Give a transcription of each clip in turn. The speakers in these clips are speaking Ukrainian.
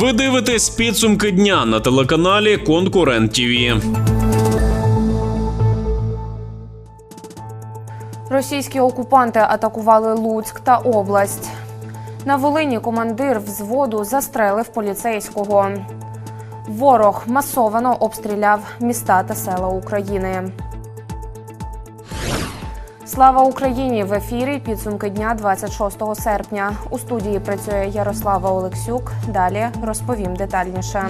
Ви дивитесь підсумки дня на телеканалі Конкурент ТІВІ. Російські окупанти атакували Луцьк та область. На Волині командир взводу застрелив поліцейського. Ворог масовано обстріляв міста та села України. Слава Україні! В ефірі підсумки дня 26 серпня. У студії працює Ярослава Олексюк. Далі розповім детальніше.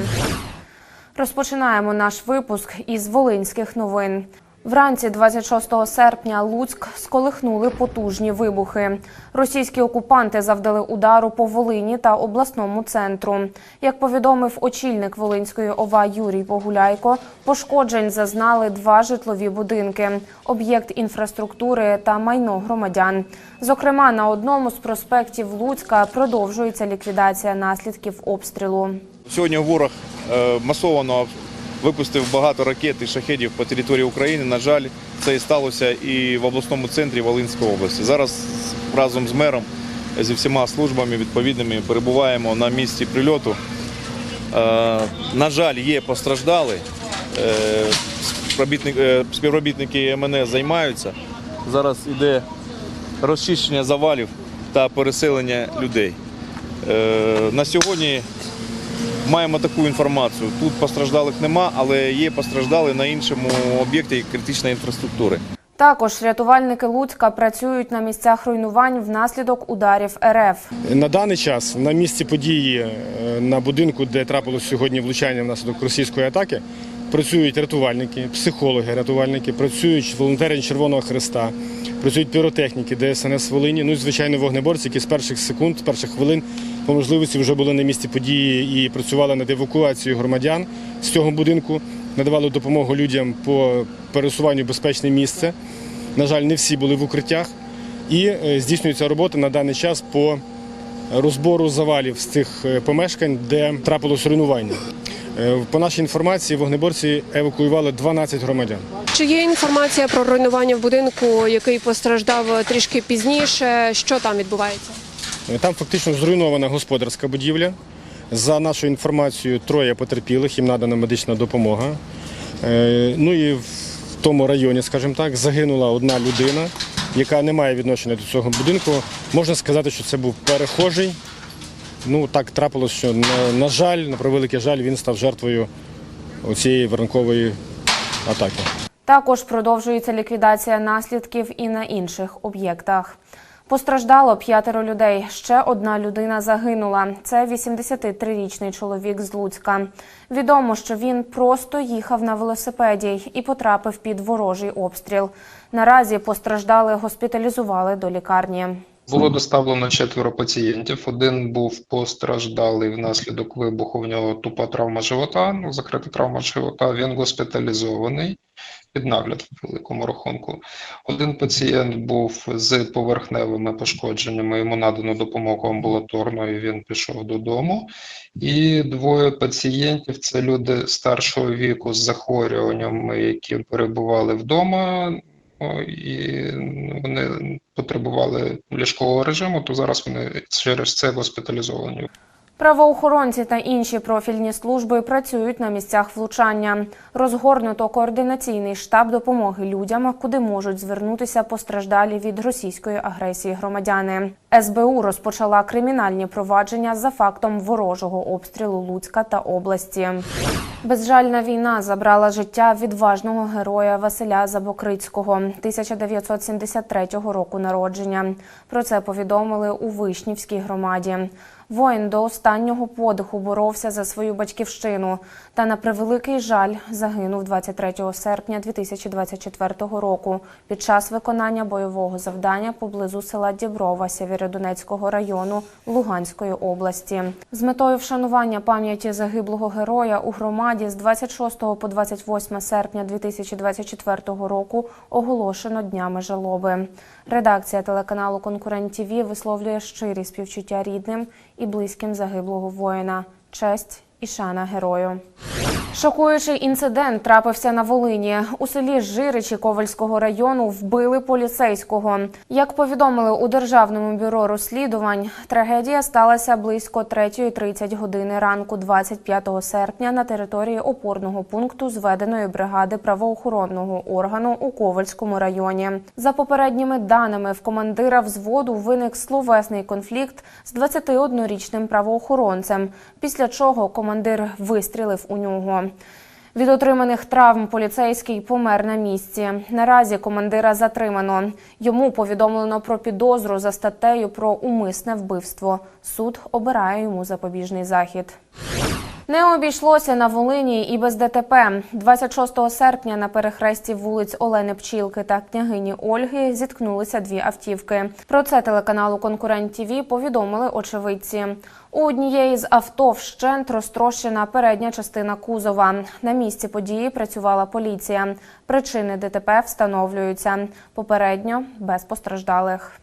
Розпочинаємо наш випуск із волинських новин. Вранці 26 серпня Луцьк сколихнули потужні вибухи. Російські окупанти завдали удару по Волині та обласному центру. Як повідомив очільник Волинської ОВА Юрій Погуляйко, пошкоджень зазнали два житлові будинки, об'єкт інфраструктури та майно громадян. Зокрема, на одному з проспектів Луцька продовжується ліквідація наслідків обстрілу. Сьогодні ворог е, масово випустив багато ракет і шахедів по території України. На жаль, це і сталося і в обласному центрі Волинської області. Зараз разом з мером зі всіма службами відповідними перебуваємо на місці прильоту. Е, На жаль, є постраждали. Е, е, Співробітники МНС займаються. Зараз іде розчищення завалів та переселення людей. На сьогодні маємо таку інформацію. Тут постраждалих нема, але є постраждали на іншому об'єкті критичної інфраструктури. Також рятувальники Луцька працюють на місцях руйнувань внаслідок ударів РФ. На даний час на місці події е, на будинку, де трапилось сьогодні влучання внаслідок російської атаки, працюють рятувальники, психологи, рятувальники, працюють волонтери Червоного Христа, працюють піротехніки ДСНС Волині, ну і звичайно вогнеборці, які з перших секунд, з перших хвилин по можливості вже були на місці події і працювали над евакуацією громадян з цього будинку, надавали допомогу людям по пересуванню в безпечне місце. На жаль, не всі були в укриттях. І е, здійснюється робота на даний час по розбору завалів з цих е, помешкань, де трапилось руйнування. Е, По нашій інформації, вогнеборці евакуювали 12 громадян. Чи є інформація про руйнування в будинку, який постраждав трішки пізніше? Що там відбувається? Е, Там фактично зруйнована господарська будівля. За нашою інформацією, троє потерпілих, їм надана медична допомога. Е, Ну і в тому районі, скажімо так, загинула одна людина, яка не має відношення до цього будинку. Можна сказати, що це був перехожий. Ну так трапилось, що на, на жаль, на превеликий жаль, він став жертвою цієї воронкової атаки. Також продовжується ліквідація наслідків і на інших об'єктах. Постраждало п'ятеро людей. Ще одна людина загинула. Це 83-річний чоловік з Луцька. Відомо, що він просто їхав на велосипеді і потрапив під ворожий обстріл. Наразі постраждали госпіталізували до лікарні. Було доставлено четверо пацієнтів. Один був постраждалий внаслідок вибуху. В нього тупа травма живота, ну, закрита травма живота. Він госпіталізований під нагляд в великому рахунку. Один пацієнт був з поверхневими пошкодженнями. Йому надано допомогу амбулаторно, і він пішов додому. І двоє пацієнтів це люди старшого віку з захворюваннями, які перебували вдома. І вони потребували ліжкового режиму, то зараз вони через це госпіталізовані. Правоохоронці та інші профільні служби працюють на місцях влучання. Розгорнуто координаційний штаб допомоги людям, куди можуть звернутися постраждалі від російської агресії громадяни. СБУ розпочала кримінальні провадження за фактом ворожого обстрілу Луцька та області. Безжальна війна забрала життя відважного героя Василя Забокрицького 1973 року народження. Про це повідомили у Вишнівській громаді. Воїн до останнього подиху боровся за свою батьківщину та на превеликий жаль загинув 23 серпня 2024 року під час виконання бойового завдання поблизу села Діброва Сєвєродонецького району Луганської області. З метою вшанування пам'яті загиблого героя у громаді з 26 по 28 серпня 2024 року оголошено днями жалоби. Редакція телеканалу Конкурент ТІВІ висловлює щирі співчуття рідним і близьким загиблого воїна. Честь і шана герою. Шокуючий інцидент трапився на Волині. У селі Жиричі Ковальського району вбили поліцейського. Як повідомили у Державному бюро розслідувань, трагедія сталася близько 3.30 години ранку 25 серпня на території опорного пункту зведеної бригади правоохоронного органу у Ковальському районі. За попередніми даними, в командира взводу виник словесний конфлікт з 21-річним правоохоронцем, після чого командир вистрілив у нього. Від отриманих травм поліцейський помер на місці. Наразі командира затримано. Йому повідомлено про підозру за статтею про умисне вбивство. Суд обирає йому запобіжний захід. Не обійшлося на Волині і без ДТП. 26 серпня на перехресті вулиць Олени Пчілки та княгині Ольги зіткнулися дві автівки. Про це телеканалу Конкурент ТІВІ повідомили очевидці. У однієї з авто вщент розтрощена передня частина кузова. На місці події працювала поліція. Причини ДТП встановлюються. Попередньо без постраждалих.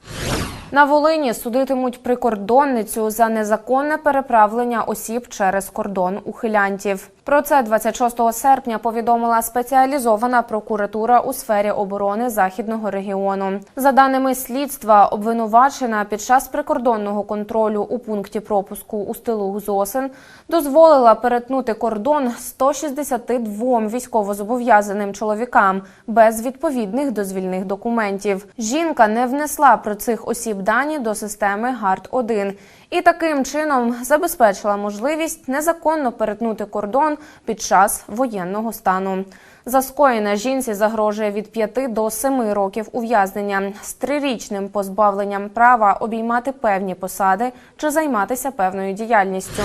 На Волині судитимуть прикордонницю за незаконне переправлення осіб через кордон ухилянтів. Про це 26 серпня повідомила спеціалізована прокуратура у сфері оборони західного регіону. За даними слідства, обвинувачена під час прикордонного контролю у пункті пропуску у стилу Зосин дозволила перетнути кордон 162 військовозобов'язаним чоловікам без відповідних дозвільних документів. Жінка не внесла про цих осіб дані до системи ГАРД 1 і таким чином забезпечила можливість незаконно перетнути кордон під час воєнного стану. За скоєне жінці загрожує від 5 до 7 років ув'язнення з трирічним позбавленням права обіймати певні посади чи займатися певною діяльністю.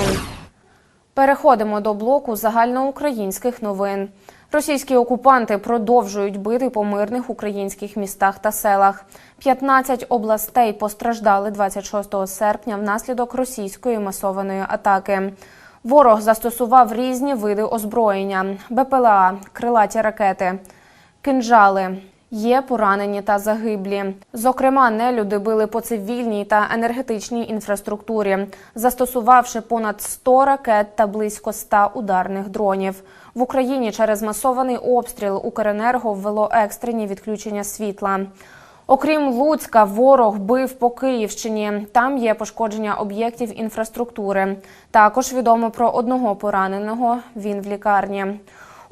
Переходимо до блоку загальноукраїнських новин. Російські окупанти продовжують бити по мирних українських містах та селах. 15 областей постраждали 26 серпня внаслідок російської масованої атаки. Ворог застосував різні види озброєння: БПЛА, крилаті ракети, кинжали. Є поранені та загиблі. Зокрема, нелюди били по цивільній та енергетичній інфраструктурі, застосувавши понад 100 ракет та близько 100 ударних дронів. В Україні через масований обстріл Укренерго ввело екстрені відключення світла. Окрім Луцька, ворог бив по Київщині. Там є пошкодження об'єктів інфраструктури. Також відомо про одного пораненого. Він в лікарні.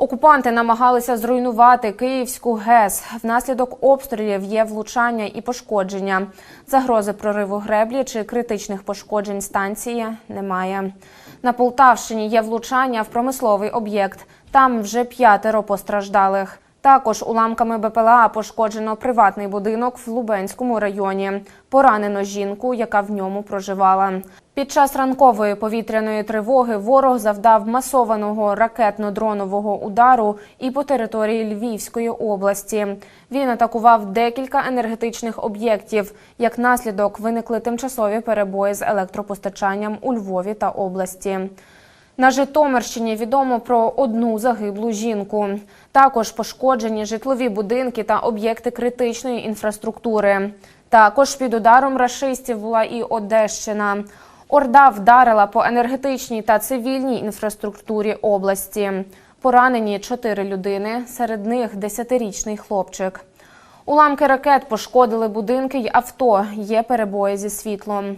Окупанти намагалися зруйнувати Київську ГЕС. Внаслідок обстрілів є влучання і пошкодження. Загрози прориву греблі чи критичних пошкоджень станції немає. На Полтавщині є влучання в промисловий об'єкт. Там вже п'ятеро постраждалих. Також уламками БПЛА пошкоджено приватний будинок в Лубенському районі. Поранено жінку, яка в ньому проживала. Під час ранкової повітряної тривоги ворог завдав масованого ракетно-дронового удару і по території Львівської області. Він атакував декілька енергетичних об'єктів. Як наслідок виникли тимчасові перебої з електропостачанням у Львові та області. На Житомирщині відомо про одну загиблу жінку. Також пошкоджені житлові будинки та об'єкти критичної інфраструктури. Також під ударом рашистів була і Одещина. Орда вдарила по енергетичній та цивільній інфраструктурі області. Поранені чотири людини, серед них десятирічний хлопчик. Уламки ракет пошкодили будинки й авто. Є перебої зі світлом.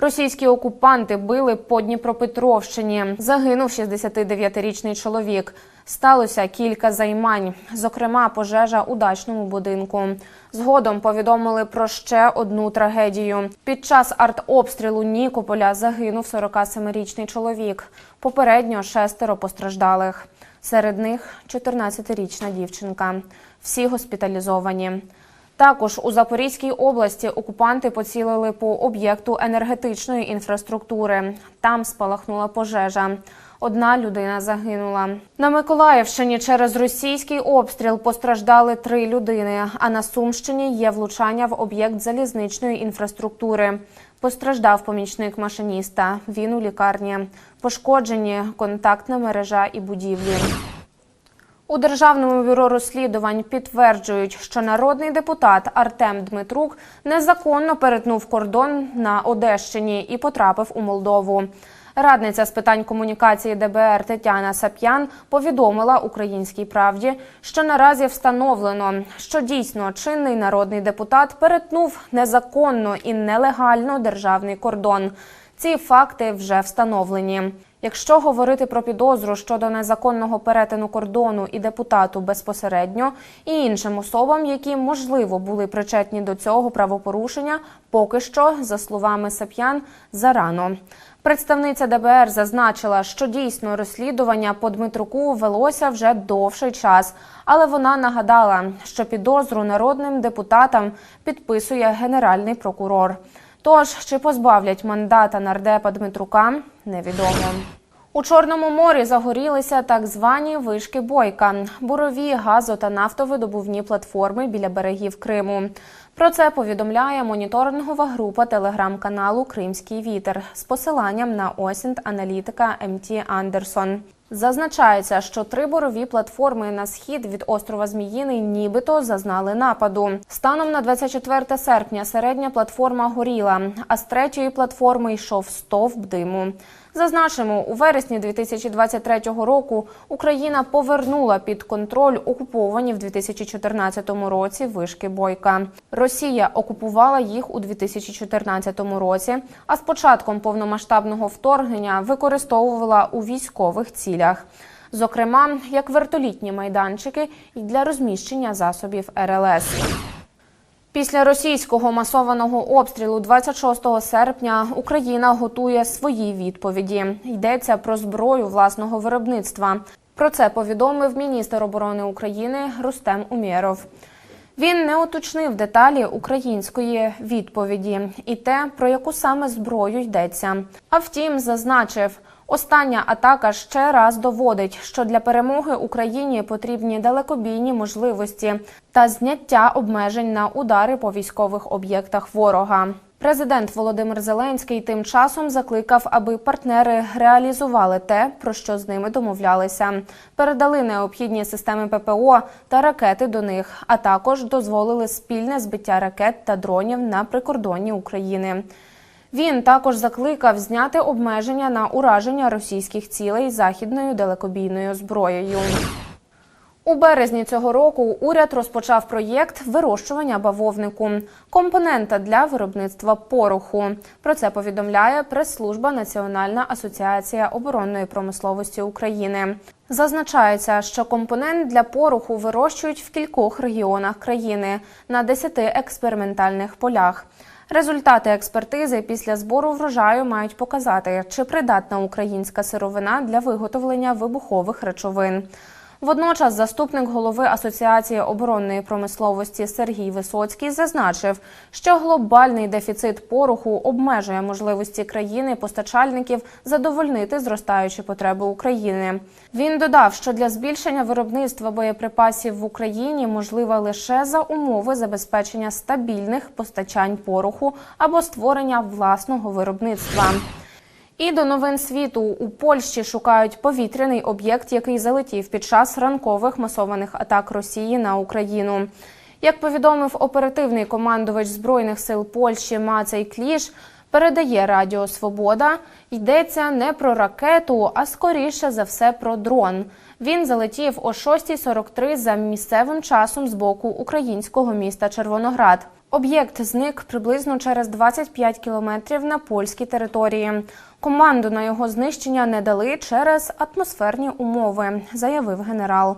Російські окупанти били по Дніпропетровщині. Загинув 69-річний чоловік. Сталося кілька займань, зокрема, пожежа у дачному будинку. Згодом повідомили про ще одну трагедію. Під час артобстрілу Нікополя загинув 47-річний чоловік. Попередньо шестеро постраждалих. Серед них 14-річна дівчинка. Всі госпіталізовані. Також у Запорізькій області окупанти поцілили по об'єкту енергетичної інфраструктури. Там спалахнула пожежа. Одна людина загинула. На Миколаївщині через російський обстріл постраждали три людини. А на Сумщині є влучання в об'єкт залізничної інфраструктури. Постраждав помічник машиніста. Він у лікарні. Пошкоджені контактна мережа і будівлі. У Державному бюро розслідувань підтверджують, що народний депутат Артем Дмитрук незаконно перетнув кордон на Одещині і потрапив у Молдову. Радниця з питань комунікації ДБР Тетяна Сап'ян повідомила Українській правді, що наразі встановлено, що дійсно чинний народний депутат перетнув незаконно і нелегально державний кордон. Ці факти вже встановлені. Якщо говорити про підозру щодо незаконного перетину кордону і депутату безпосередньо, і іншим особам, які можливо були причетні до цього правопорушення, поки що, за словами Сап'ян, зарано. Представниця ДБР зазначила, що дійсно розслідування по Дмитруку велося вже довший час, але вона нагадала, що підозру народним депутатам підписує генеральний прокурор. Тож чи позбавлять мандата нардепа Дмитрука, невідомо. У Чорному морі загорілися так звані вишки бойка, бурові, газо та нафтовидобувні платформи біля берегів Криму. Про це повідомляє моніторингова група телеграм-каналу Кримський вітер з посиланням на осінт аналітика МТ Андерсон. Зазначається, що три борові платформи на схід від острова Зміїний нібито зазнали нападу. Станом на 24 серпня середня платформа горіла, а з третьої платформи йшов стовп диму. Зазначимо, у вересні 2023 року Україна повернула під контроль окуповані в 2014 році вишки Бойка. Росія окупувала їх у 2014 році, а з початком повномасштабного вторгнення використовувала у військових цілях. Зокрема, як вертолітні майданчики і для розміщення засобів РЛС. Після російського масованого обстрілу 26 серпня Україна готує свої відповіді. Йдеться про зброю власного виробництва. Про це повідомив міністр оборони України Рустем Умєров. Він не уточнив деталі української відповіді і те, про яку саме зброю йдеться. А втім, зазначив, остання атака ще раз доводить, що для перемоги Україні потрібні далекобійні можливості та зняття обмежень на удари по військових об'єктах ворога. Президент Володимир Зеленський тим часом закликав, аби партнери реалізували те, про що з ними домовлялися, передали необхідні системи ППО та ракети до них, а також дозволили спільне збиття ракет та дронів на прикордонні України. Він також закликав зняти обмеження на ураження російських цілей західною далекобійною зброєю. У березні цього року уряд розпочав проєкт вирощування бавовнику, компонента для виробництва пороху. Про це повідомляє прес-служба Національна асоціація оборонної промисловості України. Зазначається, що компонент для пороху вирощують в кількох регіонах країни на 10 експериментальних полях. Результати експертизи після збору врожаю мають показати, чи придатна українська сировина для виготовлення вибухових речовин. Водночас заступник голови Асоціації оборонної промисловості Сергій Висоцький зазначив, що глобальний дефіцит пороху обмежує можливості країни-постачальників задовольнити зростаючі потреби України. Він додав, що для збільшення виробництва боєприпасів в Україні можлива лише за умови забезпечення стабільних постачань пороху або створення власного виробництва. І до новин світу у Польщі шукають повітряний об'єкт, який залетів під час ранкових масованих атак Росії на Україну. Як повідомив оперативний командувач збройних сил Польщі Мацей Кліш, передає Радіо Свобода, йдеться не про ракету, а скоріше за все про дрон. Він залетів о 6.43 за місцевим часом з боку українського міста Червоноград. Об'єкт зник приблизно через 25 кілометрів на польській території. Команду на його знищення не дали через атмосферні умови, заявив генерал.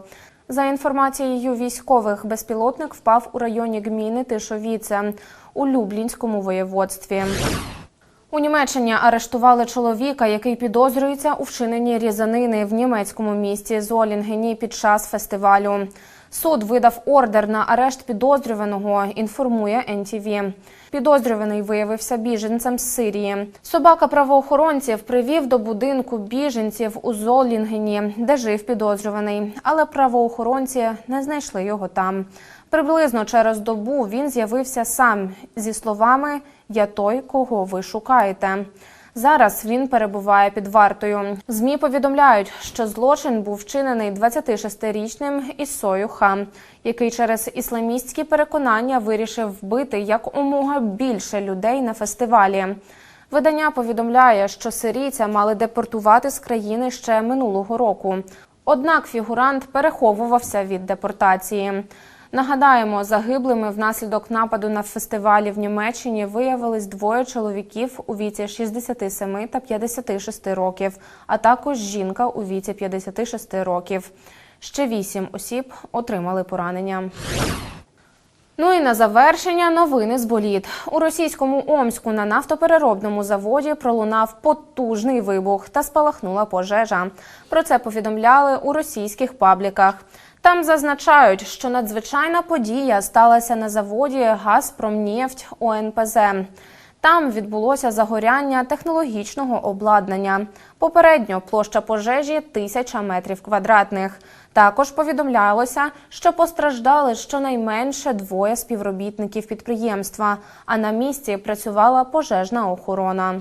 За інформацією військових, безпілотник впав у районі гміни Тишовіце у Люблінському воєводстві. У Німеччині арештували чоловіка, який підозрюється у вчиненні різанини в німецькому місті Золінгені під час фестивалю. Суд видав ордер на арешт підозрюваного. Інформує НТВ. Підозрюваний виявився біженцем з Сирії. Собака правоохоронців привів до будинку біженців у Золінгені, де жив підозрюваний, але правоохоронці не знайшли його там. Приблизно через добу він з'явився сам зі словами Я той, кого ви шукаєте. Зараз він перебуває під вартою. Змі повідомляють, що злочин був вчинений 26-річним Ісою Хам, який через ісламістські переконання вирішив вбити якомога більше людей на фестивалі. Видання повідомляє, що сирійця мали депортувати з країни ще минулого року. Однак фігурант переховувався від депортації. Нагадаємо, загиблими внаслідок нападу на фестивалі в Німеччині виявились двоє чоловіків у віці 67 та 56 років, а також жінка у віці 56 років. Ще вісім осіб отримали поранення. Ну і на завершення новини з боліт. У російському Омську на нафтопереробному заводі пролунав потужний вибух та спалахнула пожежа. Про це повідомляли у російських пабліках. Там зазначають, що надзвичайна подія сталася на заводі Газпромнефть ОНПЗ. Там відбулося загоряння технологічного обладнання. Попередньо площа пожежі тисяча метрів квадратних. Також повідомлялося, що постраждали щонайменше двоє співробітників підприємства, а на місці працювала пожежна охорона.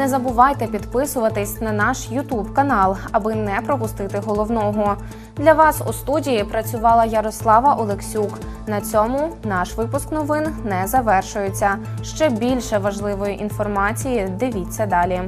Не забувайте підписуватись на наш Ютуб канал, аби не пропустити головного. Для вас у студії працювала Ярослава Олексюк. На цьому наш випуск новин не завершується. Ще більше важливої інформації дивіться далі.